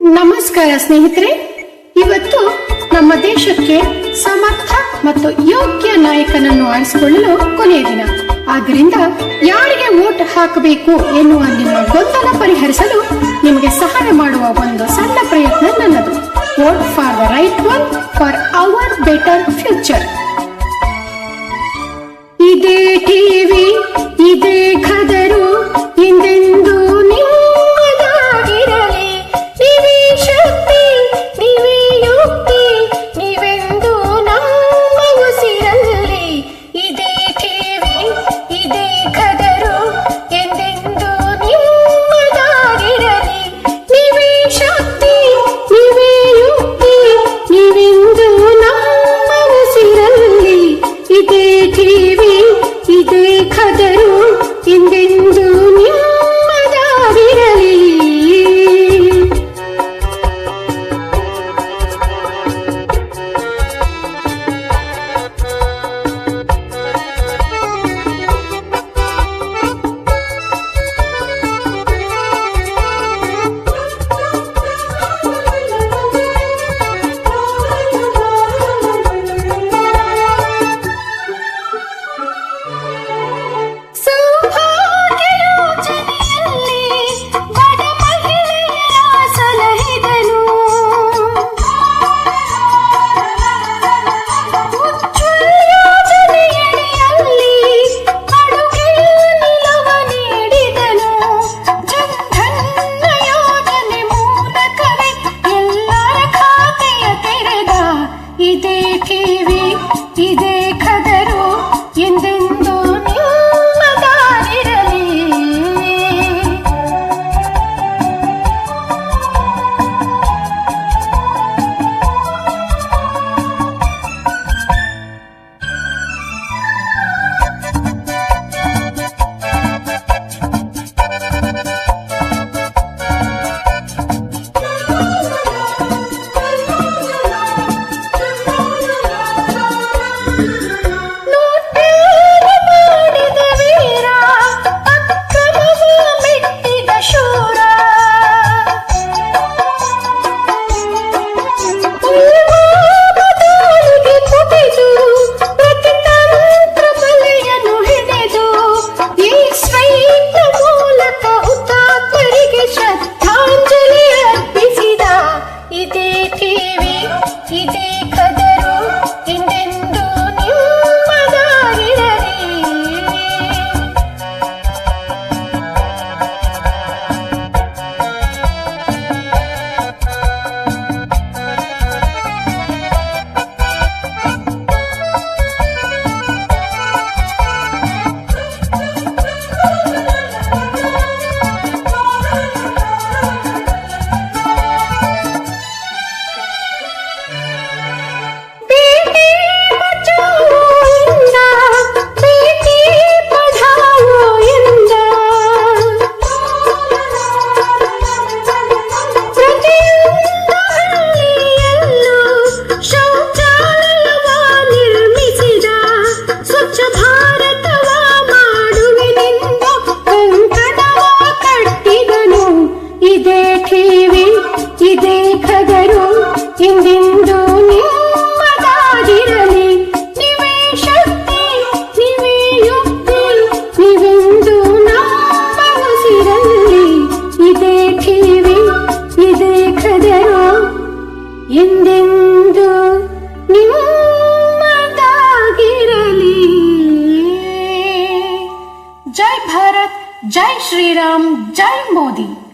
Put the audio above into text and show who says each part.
Speaker 1: ನಮಸ್ಕಾರ ಸ್ನೇಹಿತರೆ. ಇವತ್ತು ನಮ್ಮ ದೇಶಕ್ಕೆ ಸಮರ್ಥ ಮತ್ತು ಯೋಗ್ಯ ನಾಯಕನನ್ನು ಆರಿಸಿಕೊಳ್ಳಲು ಕೊನೆಯ ದಿನ. ಆದ್ದರಿಂದ ಯಾರಿಗೆ ವೋಟ್ ಹಾಕಬೇಕು ಎನ್ನುವ ನಿಮ್ಮ ಗೊಂದಲ ಪರಿಹರಿಸಲು ನಿಮಗೆ ಸಹಾಯ ಮಾಡುವ ಒಂದು ಸಣ್ಣ ಪ್ರಯತ್ನ ನನ್ನದು. Vote for the right one, for our better future. நெஞ்சு श्री राम जय मोदी।